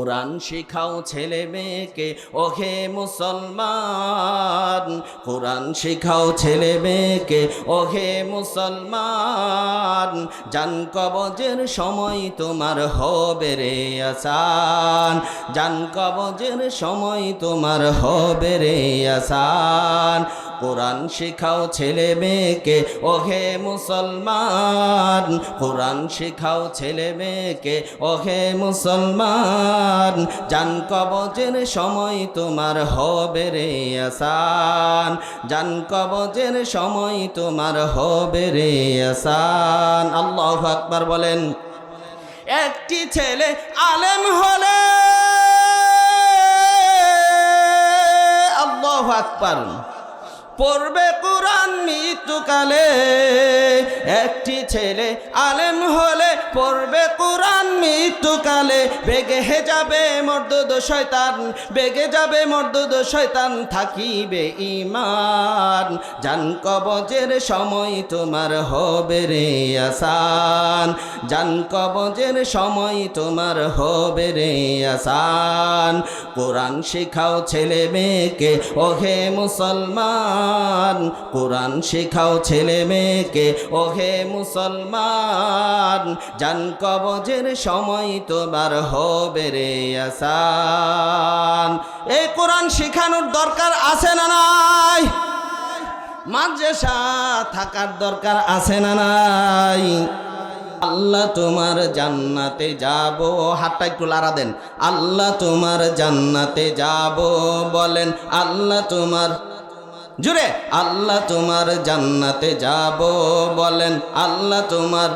কোরআন শিখাও ছেলে মেয়েকে, ওহে মুসলমান। কোরআন শিখাও ছেলে মেয়েকে, ওহে মুসলমান। জান কবজের সময় তোমার হবে রে আসান। জান কবজের সময় তোমার হবে রে আসান। কোরআন শিখাও ছেলে মেয়েকে, ওহে মুসলমান। কোরআন শিখাও ছেলে মেয়েকে, ওহে মুসলমান। জান কবজের সময় তোমার হবে রে আসান। জান কবজের সময় তোমার হবে রে আসান। আল্লাহ আকবার বলেন, একটি ছেলে আলেম হলে আল্লাহ আকবার। পড়বে কোরআন মৃত্যুকালে। একটি ছেলে আলেম হলে পড়বে কোরআন মৃত্যুকালে। বেগে হে যাবে মর্দদ শয়তান, বেগে যাবে মর্দদ শয়তান, থাকিবে ইমান জান কবজের সময় তোমার হবে রে আসান। জান কবজের সময় তোমার হবে রে আসান। কোরআন শেখাও ছেলে মেয়েকে, ওহে মুসলমান। কোরআন শেখাও ছেলে মেয়েকে, ওহে মুসলমান, জান কবজের সময় তোমার হবে রে আসান। এই কোরআন শেখানোর দরকার আছে না নাই? মাদ্রাসা থাকার দরকার আছে না নাই? আল্লাহ তোমার জান্নাতে যাব। হাতটা একটু লাড়া দেন। আল্লাহ তোমার জান্নাতে যাব বলেন। আল্লাহ তোমার জুড়ে, আল্লাহ তোমার জান্নাতে যাব বলেন, আল্লাহ তোমার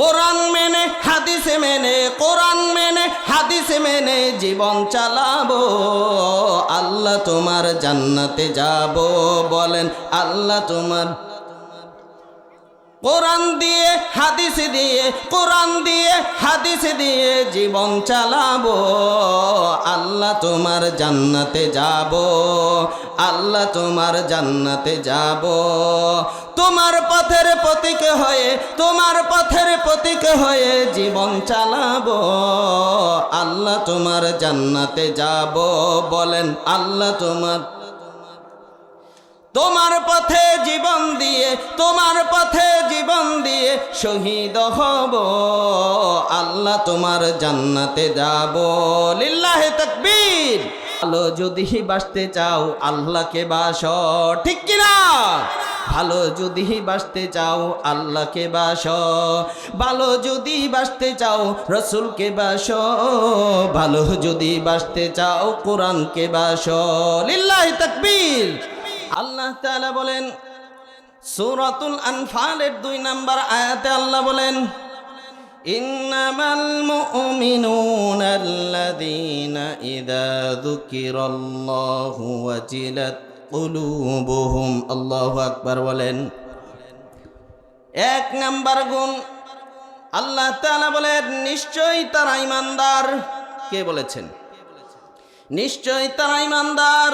কোরআন মেনে, হাদিস মেনে, কোরআন মেনে, হাদিস মেনে জীবন চালাবো। আল্লাহ তোমার জান্নাতে যাব বলেন, আল্লাহ তোমার কোরআন দিয়ে, হাদিস দিয়ে, কোরআন দিয়ে, হাদিস দিয়ে জীবন চালাবো। আল্লাহ তোমার জান্নাতে যাব। আল্লাহ তোমার জান্নাতে যাব। তোমার পথের প্রতীক হয়ে, তোমার পথের প্রতীক হয়ে জীবন চালাবো। আল্লাহ তোমার জান্নাতে যাব। বলেন, আল্লাহ তোমার তোমার পথে জীবন দিয়ে, তোমার পথে জীবন দিয়ে শহীদ হব। আল্লাহ তোমার জান্নাতে যাব। লিল্লাহে তাকবীর। ভালো যদি বাসতে চাও, আল্লাহকে বাস। ঠিক কিনা? ভালো যদি বাসতে চাও, আল্লাহকে বাস। ভালো যদি বাসতে চাও, রসুলকে বাস। ভালো যদি বাসতে চাও, কোরআনকে বাস। লিল্লাহি তাকবীর। আল্লাহ তাআলা বলেন, সূরাতুল আনফালের দুই নাম্বার আয়াতে আল্লাহ বলেন আকবার বলেন। এক নাম্বার গুণ, আল্লাহ তাআলা বলেন, নিশ্চয়ই তারা ইমানদার কে বলেছেন? নিশ্চয়ই তারা ইমানদার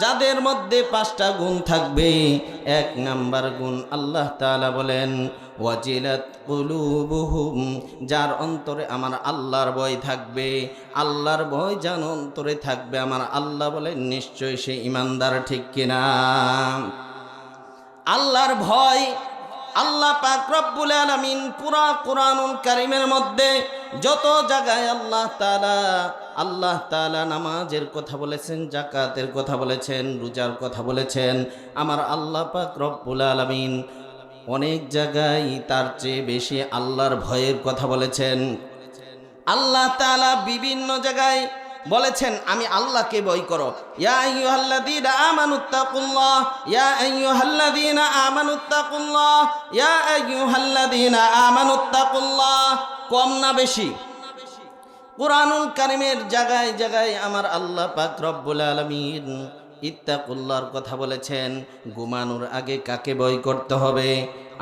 যাদের মধ্যে পাঁচটা গুণ থাকবে, এক নাম্বার গুণ আল্লাহ তালা বলেন, ওয়াজিলাত কুলুবুহুম, যার অন্তরে আমার আল্লাহর ভয় থাকবে, আল্লাহর ভয় যেন অন্তরে থাকবে, আমার আল্লাহ বলেন, নিশ্চয়ই সে ইমানদার ঠিক কিনা? আল্লাহর ভয় আল্লাহ পাক রব্বুল আলামিন পুরা কোরআনুল কারিমের মধ্যে যত জায়গায় আল্লাহ তাআলা আল্লাহ তাআলা নামাজের কথা বলেছেন জাকাতের কথা বলেছেন, রোজার কথা বলেছেন, আমার আল্লাহ পাক রব্বুল আলামিন অনেক জায়গায় তার চেয়ে বেশি আল্লাহর ভয়ের কথা বলেছেন। আল্লাহ তাআলা বিভিন্ন জায়গায় বলেছেন, আমি আল্লাহকে ভয় করো। কম না বেশি। কোরআনুল কারিমের জায়গায় জায়গায় আমার আল্লাহ পাক রব্বুল আলমিন ইত্তাকুল্লাহর কথা বলেছেন, ঘুমানোর আগে কাকে ভয় করতে হবে?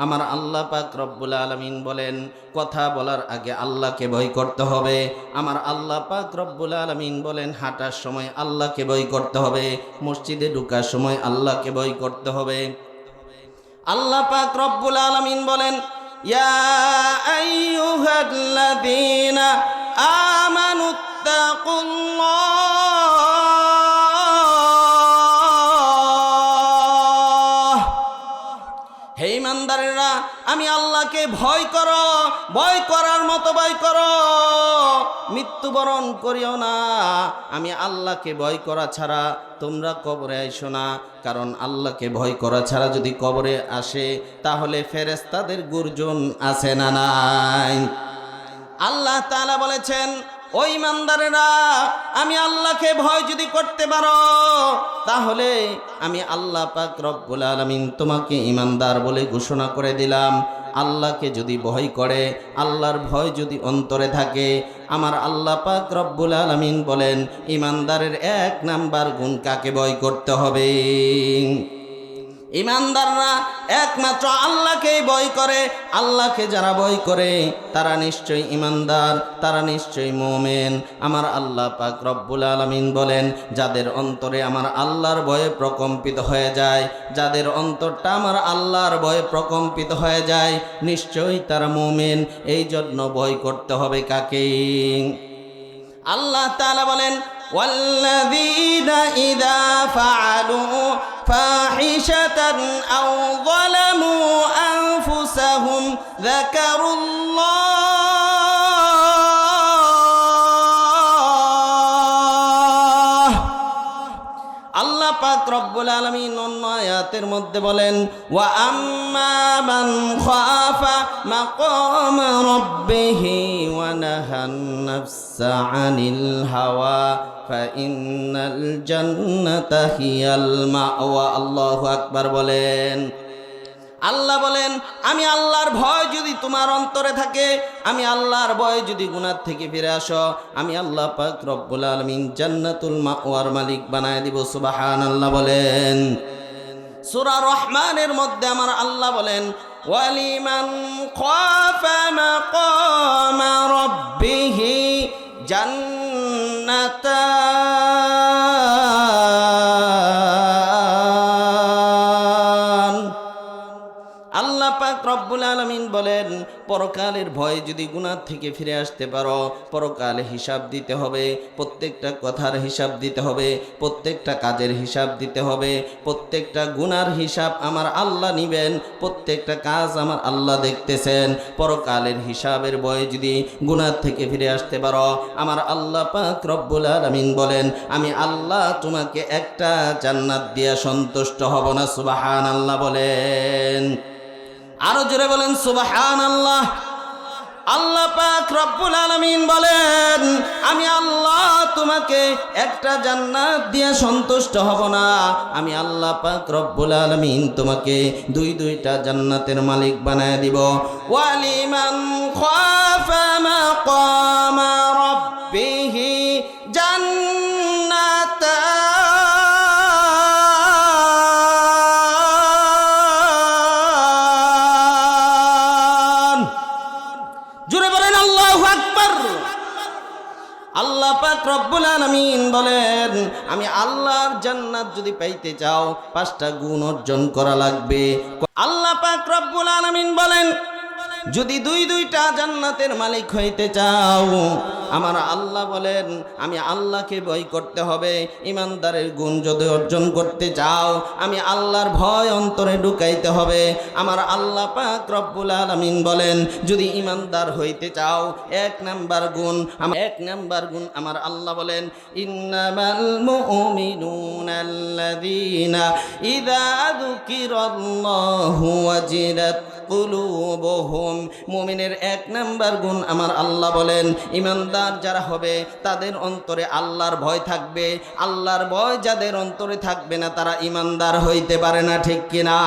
আমার আল্লাহ পাক রব্বুল আলমিন বলেন, কথা বলার আগে আল্লাহকে ভয় করতে হবে। আমার আল্লাহ পাক রব্বুল আলমিন বলেন, হাঁটার সময় আল্লাহকে ভয় করতে হবে, মসজিদে ঢুকার সময় আল্লাহকে ভয় করতে হবে। আল্লাহ পাক রব্বুল আলমিন বলেন, ইয়া আমি আল্লাহকে ভয় করো, ভয় করার মতো ভয় করো। মৃত্যুবরণ করিও না। আমি আল্লাহকে ভয় করা ছাড়া তোমরা কবরে আইসো না। কারণ আল্লাহকে ভয় করা ছাড়া যদি কবরে আসে, তাহলে ফেরেস্তাদের গুর্জন আছে না নাই। আল্লাহ তালা বলেছেন, ওই ইমানদারেরা, আমি আল্লাহকে ভয় যদি করতে পারো, তাহলে আমি আল্লাহ পাক রব্বুল আলামিন তোমাকে ইমানদার বলে ঘোষণা করে দিলাম। আল্লাহকে যদি ভয় করে, আল্লাহর ভয় যদি অন্তরে থাকে, আমার আল্লাহ পাক রব্বুল আলমিন বলেন, ইমানদারের এক নাম্বার গুণ কাকে ভয় করতে হবে? ইমানদাররা একমাত্র আল্লাহকেই ভয় করে, আল্লাহকে যারা ভয় করে, তারা নিশ্চয়ই ইমানদার, তারা নিশ্চয়ই মোমেন। আমার আল্লাহ পাক রব্বুল আলমিন বলেন, যাদের অন্তরে আমার আল্লাহর ভয়ে প্রকম্পিত হয়ে যায়, যাদের অন্তরটা আমার আল্লাহর ভয়ে প্রকম্পিত হয়ে যায়, নিশ্চয়ই তারা মোমেন। এই জন্য বই করতে হবে কাকে? আল্লাহ তাআলা বলেন والذين إذا فعلوا فاحشة أو ظلموا أنفسهم ذكروا الله আল্লাহ পাক রব্বুল আলামিন অন্য আয়াতের মধ্যে বলেন, ওয়া আম্মা বলেন। আল্লাহ বলেন, আমি আল্লাহর ভয় যদি তোমার অন্তরে থাকে, আমি আল্লাহর ভয় যদি গুনার থেকে ফিরে আসো, আমি আল্লাহ পাক রব্বুল আলমিন জান্নাতুল মাওয়ার মালিক বানায় দিব। সুবাহান আল্লাহ বলেন। সূরা রহমানের মধ্যে আমার আল্লাহ বলেন ওয়ালিমান খাফা মাকামা রাব্বিহি জান্নাতান। পরকালের ভয় যদি গুণার থেকে ফিরে আসতে পারো, পরকালে হিসাব দিতে হবে, প্রত্যেকটা কথার হিসাব দিতে হবে, প্রত্যেকটা কাজের হিসাব দিতে হবে, প্রত্যেকটা গুনার হিসাব আমার আল্লাহ নিবেন, প্রত্যেকটা কাজ আমার আল্লাহ দেখতেছেন। পরকালের হিসাবের ভয় যদি গুনার থেকে ফিরে আসতে পারো, আমার আল্লাহ পাক রব্বুল আলমিন বলেন, আমি আল্লাহ তোমাকে একটা জান্নাত দিয়া সন্তুষ্ট হব না সুবাহান আল্লাহ বলেন। আরও জোরে বলেন সুবাহান আল্লাহ আল্লাহ পাক রব্বুল আলামিন বলেন, আমি আল্লাহ তোমাকে একটা জান্নাত দিয়ে সন্তুষ্ট হব না। আমি আল্লাহ পাক রব্বুল আলামিন তোমাকে দুই দুইটা জান্নাতের মালিক বানায় দিব। ওয়ালিমান খাফা মাকামা বলেন আমি আল্লাহর জান্নাত যদি পাইতে চাও, পাঁচটা গুণ অর্জন করা লাগবে। আল্লাহ পাক রব্বুল আলামিন বলেন, যদি দুই দুইটা জান্নাতের মালিক হইতে চাও আমার আল্লাহ বলেন, আমি আল্লাহকে ভয় করতে হবে। ইমানদারের গুণ যদি অর্জন করতে চাও, আমি আল্লাহর ভয় অন্তরে ঢুকাইতে হবে। আমার আল্লাহ পাক রব্বুল আলামিন বলেন, যদি ইমানদার হইতে চাও, এক নাম্বার গুণ আমার এক নাম্বার গুণ আমার আল্লাহ বলেন, ইন্নামাল মুমিনুনা আল্লাযীনা ইযা যুকিরাল্লাহু ওয়াজিলাত কুলুবুহুম। মুমিনের এক নাম্বার গুণ আমার আল্লাহ বলেন, ইমানদার যারা হবে, তাদের অন্তরে আল্লাহর ভয় থাকবে। আল্লাহর ভয় যাদের অন্তরে থাকবে না, তারা ইমানদার হইতে পারে না, ঠিক কিনা?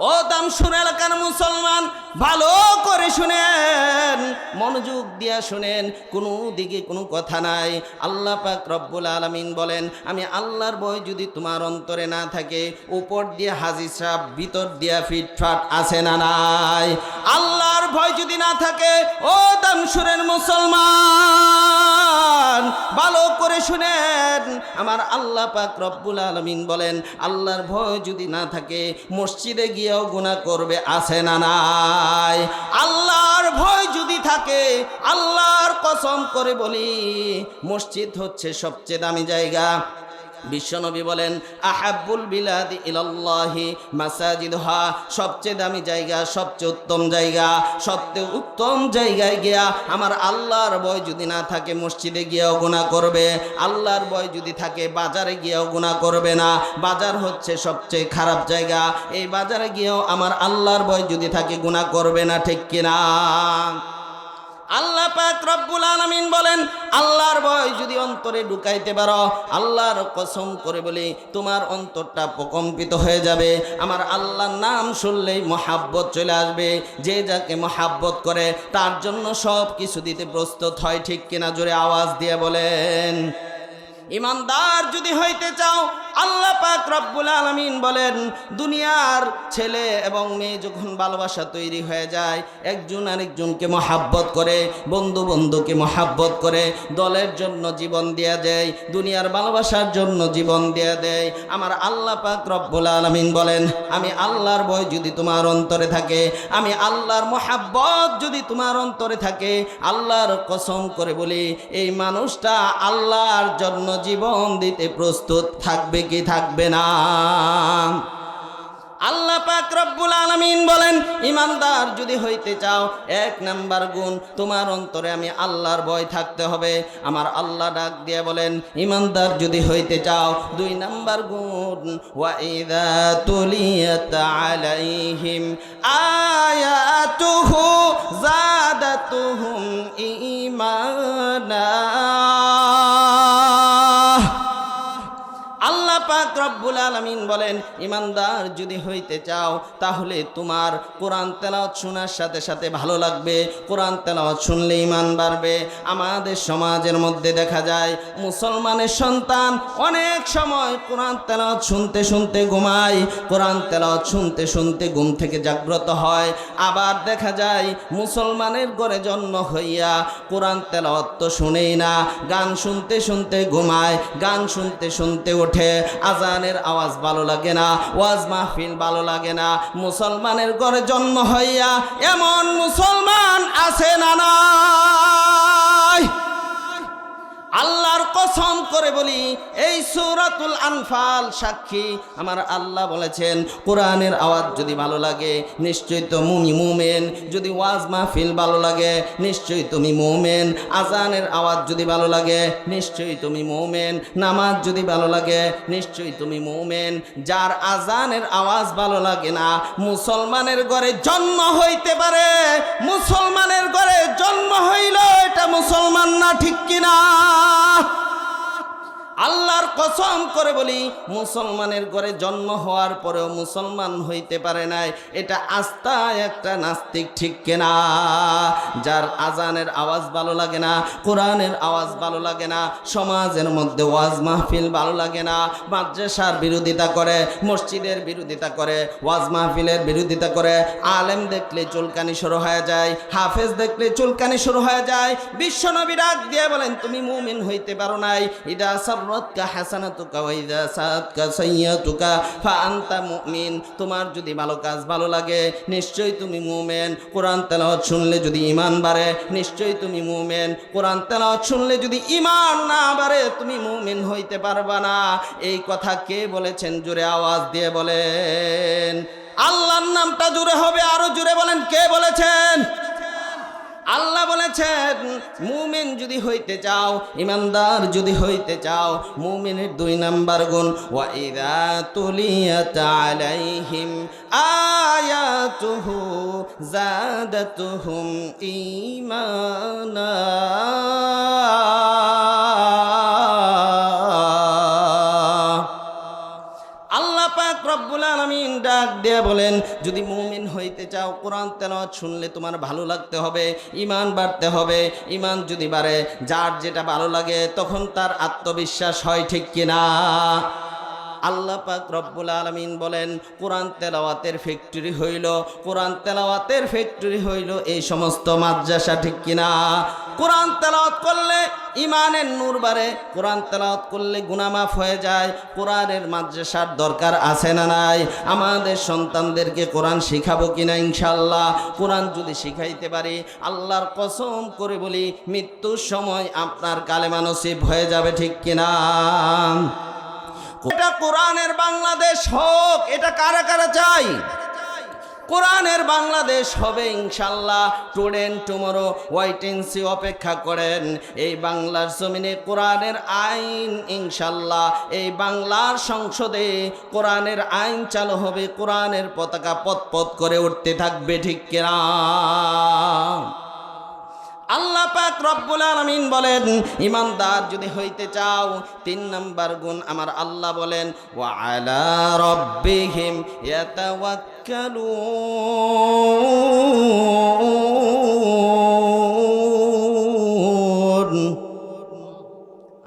ও দামসুর এলাকার মুসলমান, ভালো করে শুনেন, মনোযোগ দিয়া শুনেন, কোনো দিকে কোনো কথা নাই। আল্লাহ পাক রব্বুল আলামিন বলেন, আমি আল্লাহর ভয় যদি তোমার অন্তরে না থাকে, উপর দিয়ে হাজি সাহ ভিতর দিয়া ফিটফাট আছে না নাই? আল্লাহর ভয় যদি না থাকে, ও দামসুরের মুসলমান ভালো করে শুনেন। আমার আল্লাহ পাক রব্বুল আলমিন বলেন, আল্লাহর ভয় যদি না থাকে, মসজিদে গিয়েও গুণা করবে, আছে না নাই? আল্লাহর ভয় যদি থাকে, আল্লাহর কসম করে বলি, মসজিদ হচ্ছে সবচেয়ে দামি জায়গা। বিশ্বনবী বলেন, আহাব্বুল বিলাদি ইলাল্লাহি মাসাজিদহা, সবচেয়ে দামি জায়গা, সবচেয়ে উত্তম জায়গা, সবচেয়ে উত্তম জায়গায় গিয়া আমার আল্লাহর ভয় যদি না থাকে, মসজিদে গিয়েও গুণা করবে। আল্লাহর ভয় যদি থাকে, বাজারে গিয়েও গুণা করবে না। বাজার হচ্ছে সবচেয়ে খারাপ জায়গা। এই বাজারে গিয়েও আমার আল্লাহর ভয় যদি থাকে গুণা করবে না, ঠিক কিনা? আল্লাহ পাক রব্বুল আলামিন বলেন, আল্লাহর ভয় যদি অন্তরে ঢুকাইতে পারো, আল্লাহর কসম করে বলি, তোমার অন্তরটা প্রকম্পিত হয়ে যাবে। আমার আল্লাহর নাম শুনলেই মহাব্বত চলে আসবে। যে যাকে মহাব্বত করে, তার জন্য সব কিছু দিতে প্রস্তুত হয়। ঠিক কিনা জোরে আওয়াজ দিয়ে বলেন। ইমানদার যদি হইতে চাও আল্লাহ পাক রব্বুল আলামিন বলেন, দুনিয়ার ছেলে এবং মেয়ে যখন ভালোবাসা তৈরি হয়ে যায়, একজন আরেকজনকে মহাব্বত করে, বন্ধু বন্ধুকে মহাব্বত করে, দলের জন্য জীবন দেয়া দেয়, দুনিয়ার ভালোবাসার জন্য জীবন দেয়া দেয়। আমার আল্লাহ পাক রব্বুল আলামিন বলেন, আমি আল্লাহর ভয় যদি তোমার অন্তরে থাকে, আমি আল্লাহর মহাব্বত যদি তোমার অন্তরে থাকে, আল্লাহর কসম করে বলি, এই মানুষটা আল্লাহর জন্য জীবন দিতে প্রস্তুত থাকবে কি থাকবে না? আল্লাহ পাক রব্বুল আলামিন বলেন, ইমানদার যদি হইতে চাও, এক নাম্বার গুণ তোমার অন্তরে আমি আল্লাহর ভয় থাকতে হবে। আমার আল্লাহ ডাক দিয়ে বলেন, ইমানদার যদি হইতে চাও, দুই নাম্বার গুণ, ওয়া ইযা তুলিয়াত আলাইহিম, আয়াতুহু জাদাতুহুম ঈমানা। রব্বুল আলামিন বলেন, ইমানদার যদি হইতে চাও, তাহলে তোমার কোরআন তেলাওয়াত শোনার সাথে সাথে ভালো লাগবে। কোরআন তেলাওয়াত শুনলে ইমান বাড়বে। আমাদের সমাজের মধ্যে দেখা যায়, মুসলমানের সন্তান অনেক সময় কোরআন তেলাওয়াত শুনতে শুনতে ঘুমায়। কোরআন তেলাওয়াত শুনতে শুনতে ঘুম থেকে জাগ্রত হয়। আবার দেখা যায়, মুসলমানের ঘরে জন্ম হইয়া কোরআন তেলাওয়াত তো শুনেই না। গান শুনতে শুনতে ঘুমায়, গান শুনতে শুনতে ওঠে। আজানের আওয়াজ ভালো লাগে না, ওয়াজ মাহফিল ভালো লাগে না, মুসলমানের ঘরে জন্ম হইয়া এমন মুসলমান আছে না নাই? আল্লাহর কসম করে বলি, এই সূরাতুল আনফাল সাক্ষী আমার আল্লাহ বলেছেন, কোরআনের আওয়াজ যদি ভালো লাগে, নিশ্চয়ই তো মুমি মুমেন, যদি ওয়াজ মাহফিল ভালো লাগে, নিশ্চয়ই তুমি মুমেন। আজানের আওয়াজ যদি ভালো লাগে, নিশ্চয়ই তুমি মুমেন। নামাজ যদি ভালো লাগে, নিশ্চয়ই তুমি মুমেন। যার আজানের আওয়াজ ভালো লাগে না, মুসলমানের ঘরে জন্ম হইতে পারে, মুসলমানের ঘরে জন্ম হইল এটা মুসলমান না, ঠিক কিনা? আল্লাহ। আল্লাহর কসম করে বলি, মুসলমানের ঘরে জন্ম হওয়ার পরেও মুসলমান হইতে পারে নাই। এটা আস্থা একটা নাস্তিক ঠিক কেনা? যার আজানের আওয়াজ ভালো লাগে না, কোরআনের আওয়াজ ভালো লাগে না, সমাজের মধ্যে ওয়াজ মাহফিল ভালো লাগে না, মাদ্রাসার বিরোধিতা করে, মসজিদের বিরোধিতা করে, ওয়াজ মাহফিলের বিরোধিতা করে, আলেম দেখলে চুলকানি শুরু হয়ে যায়, হাফেজ দেখলে চুলকানি শুরু হয়ে যায় বিশ্বনবী ডাক দিয়ে বলেন, তুমি মুমিন হইতে পারো নাই, ইদা সাররাতকা হাসানাতুকা ওয়া সাআতকা সাইয়্যাতুকা ফা মুমিন। তোমার যদি ভালো কাজ ভালো লাগে, নিশ্চয়ই তুমি মুমিন। কোরআন তেলাওয়াত শুনলে যদি ঈমান বাড়ে, নিশ্চয়ই তুমি মুমিন। কোরআন তেলাওয়াত শুনলে যদি ঈমান না বাড়ে, তুমি মুমিন হইতে পারবা না। এই কথা কে বলেছেন? জোরে আওয়াজ দিয়ে বলেন। আল্লাহর নামটা জুড়ে হবে, আরও জুড়ে বলেন, কে বলেছেন? আল্লাহ বলেছেন, মুমিন যদি হইতে চাও, ইমানদার যদি হইতে চাও, মুমিনের দুই নাম্বার গুণ, ওয়া ইদা তুলিয়াত আলাইহিম আয়াতুহু জাদাতুহুম ঈমানা। আল্লাহ পাক রব্বুল আলামিন ডাক দিয়ে বলেন, যদি চাও কোরআন তেলাওয়াত শুনলে তোমার ভালো লাগতে হবে ইমান বাড়তে হবে। ইমান যদি বাড়ে, যার যেটা ভালো লাগে তখন তার আত্মবিশ্বাস হয় ঠিক কিনা? আল্লাহ পাক রব্বুল আলামিন বলেন, কোরআন তেলাওয়াতের ফ্যাক্টরি হইল, কোরআন তেলাওয়াতের ফ্যাক্টরি হইল এই সমস্ত মাদ্রাসা, ঠিক কিনা কোরআন তেলাওয়াত করলে ইমানের নূর বাড়ে, কোরআন তেলাওয়াত করলে গুনামাফ হয়ে যায়, কোরআনের মাদ্রাসার দরকার আছে না নাই? আমাদের সন্তানদেরকে কোরআন শিখাবো কিনা ইনশাল্লাহ কোরআন যদি শিখাইতে পারি, আল্লাহর কসম করে বলি, মৃত্যুর সময় আপনার কালেমা নসিব হয়ে যাবে, ঠিক কিনা এটা কোরআনের বাংলাদেশ হোক, এটা কারা কারা চাই কোরআনের বাংলাদেশ হবে ইনশাল্লাহ। টুডেন টুমোরো ওয়াইটেন্সি অপেক্ষা করেন। এই বাংলার জমিনে কোরআনের আইন, ইনশাল্লাহ। এই বাংলার সংসদে কোরআনের আইন চালু হবে, কোরআনের পতাকা পতপত করে উঠতে থাকবে, ঠিক কিনা? আল্লাহ পাক রব্বুল আলামিন বলেন, ইমানদার যদি হইতে চাও, তিন নাম্বার গুণ আমার আল্লাহ বলেন, ওয়া আলা রাব্বিহিম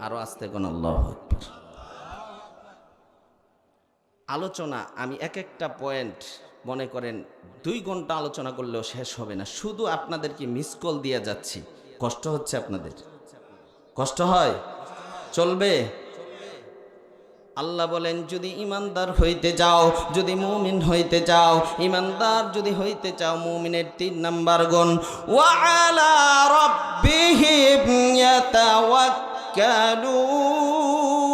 আরও আস্তে কোন আল্লাহু আলোচনা, আমি এক একটা পয়েন্ট মনে করেন, দুই ঘণ্টা আলোচনা করলেও শেষ হবে না। শুধু আপনাদেরকে মিস কল দিয়ে যাচ্ছি। কষ্ট হচ্ছে আপনাদের? কষ্ট হয়? চলবে? আল্লাহ বলেন, যদি ইমানদার হইতে যাও, যদি মুমিন হইতে চাও ইমানদার যদি হইতে চাও, মুমিনের তিন নাম্বার গুণ, ওয়ালা রাব্বিহিম ইয়াতাওয়াক্কালুন।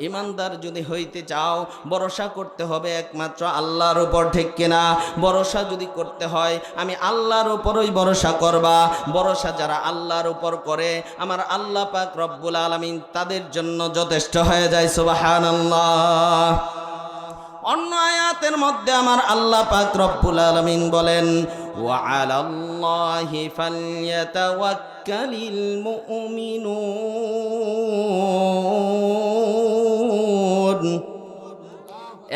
ইমানদার যদি হইতে চাও, ভরসা করতে হবে একমাত্র আল্লাহর উপর, ঠিক কিনা? ভরসা যদি করতে হয়, আমি আল্লাহর উপরই ভরসা করবা। ভরসা যারা আল্লাহর উপর করে, আমার আল্লাহ পাক রব্বুল আলমিন তাদের জন্য যথেষ্ট হয়ে যায়, সুবহানাল্লাহ। অন্য আয়াতের মধ্যে আমার আল্লাহ পাক রব্বুল আলমিন বলেন ওয়া আলাল্লাহি ফালইয়াতাওয়াক্কালিল মুমিনুন।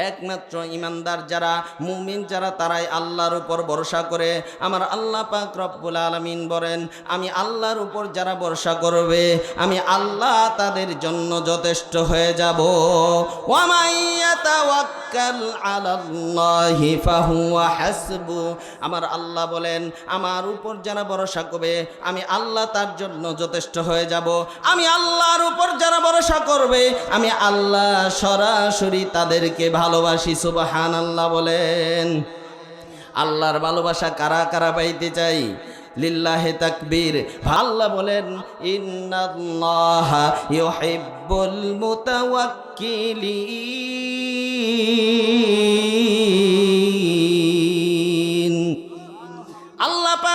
একমাত্র ইমানদার যারা, মুমিন যারা, তারাই আল্লাহর উপর ভরসা করে। আমার আল্লাহ পাক রব্বুল আলামিন বলেন, আমি আল্লাহর উপর যারা ভরসা করবে, আমি আল্লাহ তাদের জন্য যথেষ্ট হয়ে যাব। আমার আল্লাহ বলেন, আমার উপর যারা ভরসা করবে, আমি আল্লাহ তার জন্য যথেষ্ট হয়ে যাব। আমি আল্লাহর উপর যারা ভরসা করবে, আমি আল্লাহ সরাসরি তাদেরকে ভালোবাসি সুবাহান আল্লাহ বলেন। আল্লাহর ভালোবাসা কারা কারা পাইতে চাই? লিল্লাহে তাকবীর। আল্লাহ বলেন, ইন্নাল্লাহা ইউহিব্বুল মুতাওয়াক্কিলিন।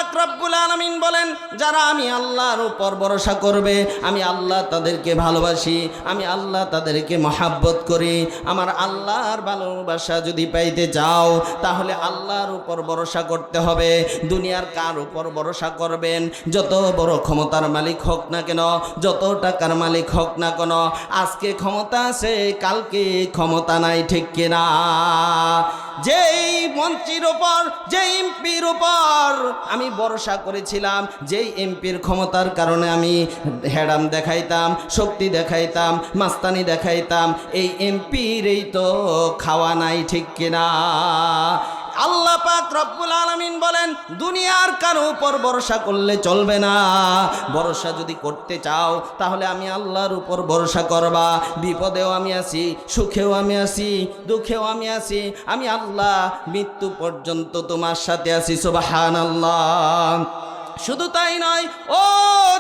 পাক রব্বুল আলামিন বলেন, যারা আমি আল্লাহর উপর ভরসা করবে, আমি আল্লাহ তাদেরকে ভালোবাসি, আমি আল্লাহ তাদেরকে মহাব্বত করি। আমার আল্লাহর ভালোবাসা যদি পাইতে চাও, তাহলে আল্লাহর উপর ভরসা করতে হবে। দুনিয়ার কার উপর ভরসা করবেন? যত বড় ক্ষমতার মালিক হোক না কেন, যত টাকার মালিক হোক না কেন, আজকে ক্ষমতা আছে, কালকে ক্ষমতা নাই, ঠিক কিনা? যেই মন্ত্রীর ওপর যে এমপির ওপর আমি ভরসা করেছিলাম, যেই এমপির ক্ষমতার কারণে আমি হেডাম দেখাইতাম, শক্তি দেখাইতাম, মাস্তানি দেখাইতাম, এই এমপির এই তো খাওয়া নাই ঠিক কিনা? আল্লাহ পাক রব্বুল আলমিন বলেন, দুনিয়ার কারও উপর ভরসা করলে চলবে না। ভরসা যদি করতে চাও, তাহলে আমি আল্লাহর উপর ভরসা করবা। বিপদেও আমি আছি, সুখেও আমি আছি, দুঃখেও আমি আছি। আমি আল্লাহ মৃত্যু পর্যন্ত তোমার সাথে আছি সুবাহান আল্লাহ শুধু তাই নয়, ও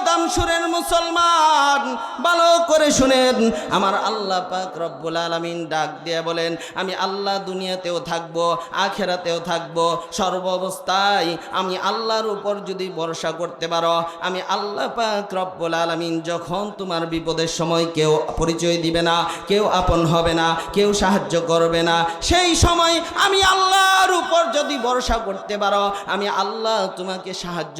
দামসুরের মুসলমান, ভালো করে শুনেন। আমার আল্লাহ পাক রব্বুল আলামিন ডাক দিয়ে বলেন, আমি আল্লাহ দুনিয়াতেও থাকব, আখেরাতেও থাকব, সর্ব অবস্থায় আমি আল্লাহর উপর যদি ভরসা করতে পারো, আমি আল্লাহ পাক রব্বুল আলামিন যখন তোমার বিপদের সময় কেউ পরিচয় দিবে না, কেউ আপন হবে না, কেউ সাহায্য করবে না, সেই সময় আমি আল্লাহর উপর যদি ভরসা করতে পারো, আমি আল্লাহ তোমাকে সাহায্য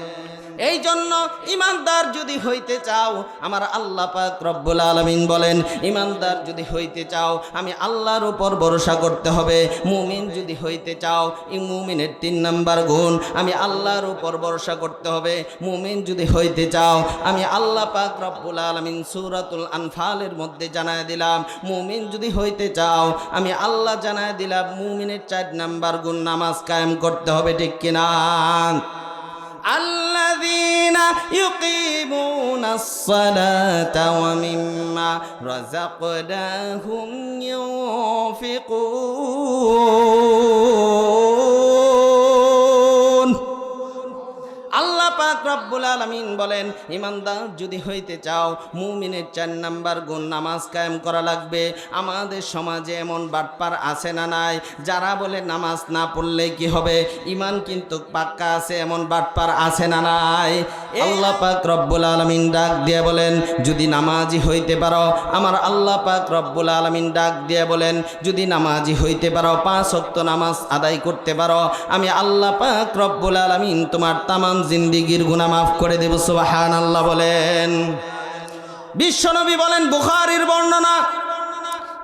এই জন্য ইমানদার যদি হইতে চাও, আমার আল্লাহ পাক রব্বুল আলমিন বলেন, ইমানদার যদি হইতে চাও, আমি আল্লাহর উপর ভরসা করতে হবে। মুমিন যদি হইতে চাও মুমিনের তিন নাম্বার গুণ, আমি আল্লাহর উপর ভরসা করতে হবে। মুমিন যদি হইতে চাও, আমি আল্লাহ পাক রব্বুল আলমিন সুরাতুল আনফালের মধ্যে জানায় দিলাম, মুমিন যদি হইতে চাও, আমি আল্লাহ জানায় দিলাম, মুমিনের চার নাম্বার গুণ নামাজ কায়েম করতে হবে, ঠিক কিনা? الذين يقيمون الصلاة ومما رزقناهم ينفقون. আলামিন বলেন, ইমানদার যদি হইতে চাও, মুমিনের চার নাম্বার গুণ নামাজ কায়েম করা লাগবে। আমাদের সমাজে এমন বাটপার আছে না নাই? যারা বলে নামাজ না পড়লে কি হবে? ইমান কিন্তু পাক্কা আছে, এমন বাটপার আছে না নাই? আল্লাহ পাক রব্বুল আলামিন ডাক দিয়ে বলেন, যদি নামাজি হইতে পারো, আমার আল্লাহ পাক রব্বুল আলামিন ডাক দিয়ে বলেন, যদি নামাজি হইতে পারো, পাঁচ ওয়াক্ত নামাজ আদায় করতে পারো, আমি আল্লাহ পাক রব্বুল আলামিন তোমার তামাম জিন্দিগির গুনাহ মাফ করে দেব। সুবহান আল্লাহ বলেন। বিশ্বনবী বলেন, বুখারির বর্ণনা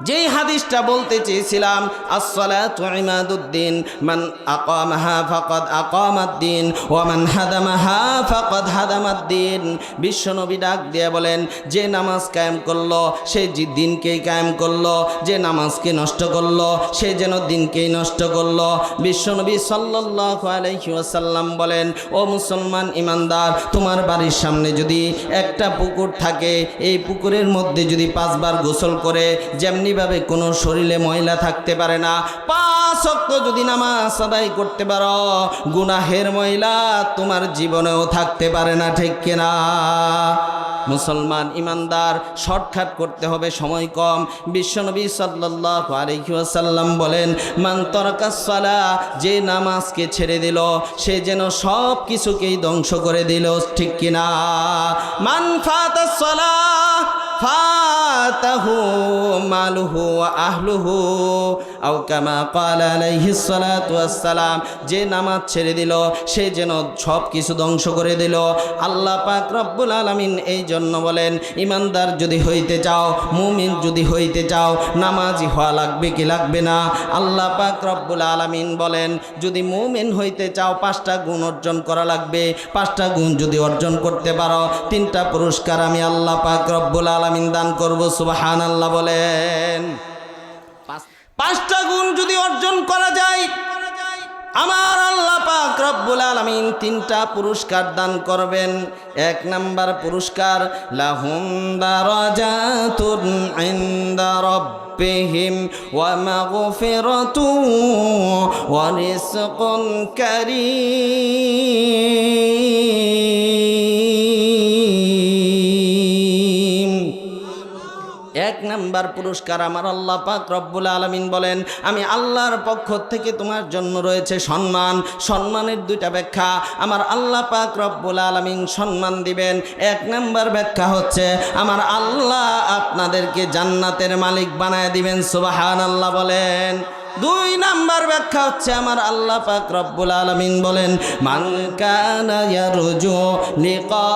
যেই হাদিসটা বলতে চেয়েছিলাম, আসসালাতু ইমাদুদ্দিন, মান আকামাহা ফাকাদ আকামাদ্দিন, ওয়া মান হাদামাহা ফাকাদ হাদামাদ্দিন। বিশ্বনবী ডাক দিয়ে বলেন, যে নামাজ কায়েম করল, সে দিনকেই কায়েম করল, যে নামাজকে নষ্ট করল, সে যেন দিনকেই নষ্ট করল। বিশ্বনবী সাল্লাল্লাহু বলেন, ও মুসলমান ইমানদার, তোমার বাড়ির সামনে যদি একটা পুকুর থাকে, এই পুকুরের মধ্যে যদি পাঁচবার গোসল করে যেমনিভাবে কোনো শরীরে ময়লা থাকতে পারে না। পাঁচ অক্ত যদি নামাজ আদায় করতে পারো, গুনাহের ময়লা তোমার জীবনেও থাকতে পারে না, ঠিক কিনা মুসলমান ইমানদার, শর্টকাট করতে হবে, সময় কম। বিশ্বনবী সাল্লাল্লাহু আলাইহি ওয়াসাল্লাম বলেন, মান তরাকাস সালা যে নামাজকে ছেড়ে দিল, সে যেন সব কিছুকেই ধ্বংস করে দিল, ঠিক কিনা মান ফাতাস সালা ফাতাহু মালুহু আহলুহু, আও কামা ক্বালা আলাইহিস সালাতু ওয়াসসালাম, যে নামাজ ছেড়ে দিল, সে যেন সব কিছু ধ্বংস করে দিল। আল্লাহ পাক রব্বুল আলামিন এই জন্য বলেন, ইমানদার যদি হইতে চাও, মুমিন যদি হইতে চাও, নামাজি হওয়া লাগবে কি লাগবে না? আল্লাহ পাক রব্বুল আলামিন বলেন, যদি মুমিন হইতে চাও, পাঁচটা গুণ অর্জন করা লাগবে। পাঁচটা গুণ যদি অর্জন করতে পারো, তিনটা পুরস্কার আমি আল্লাহ পাক রব্বুল আলামিন দান করব সুবহান আল্লাহ বলেন পাঁচটা গুণ যদি অর্জন করা যায়, আমার আল্লাহ পাক রব্বুল আলামিন তিনটা পুরস্কার দান করবেন। এক নাম্বার পুরস্কার, লাহুম দারাজাতুন ইনদা রাব্বিহিম ওয়া মাগফিরাতু ওয়া রিজকুন কারীম। নাম্বার পুরস্কার আমার আল্লাহ পাক রব্বুল আলমিন বলেন, আমি আল্লাহর পক্ষ থেকে তোমার জন্য রয়েছে সম্মান। সম্মানের দুইটা ব্যাখ্যা। আমার আল্লাহ পাক রব্বুল আলমিন সম্মান দিবেন। এক নাম্বার ব্যাখ্যা হচ্ছে, আমার আল্লাহ আপনাদেরকে জান্নাতের মালিক বানায় দিবেন সুবাহান আল্লাহ বলেন। দুই নাম্বার ব্যাখ্যা হচ্ছে, আমার আল্লাহ পাক রব্বুল আলমিন বলেন, মান কানা ইয়ারজু লিকা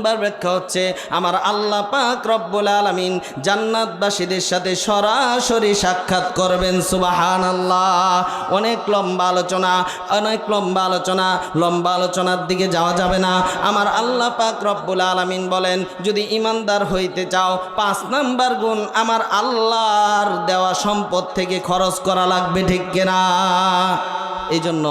নাম্বার ব্যাখ্যা হচ্ছে, আমার আল্লাহ পাক রব্বুল আলমিন জান্নাতবাসীদের সাথে সরাসরি সাক্ষাৎ করবেন সুবাহান আল্লাহ অনেক লম্বা আলোচনা, অনেক লম্বা আলোচনা, লম্বা আলোচনার দিকে যাওয়া যাবে না। আমার আল্লাহ পাক রব্বুল আলমিন বলেন, যদি ইমানদার হইতে চাও, পাঁচ নাম্বার গুণ আমার আল্লাহর দেওয়া সম্পদ থেকে খরচ করা লাগবে, ঠিক কিনা? এই জন্য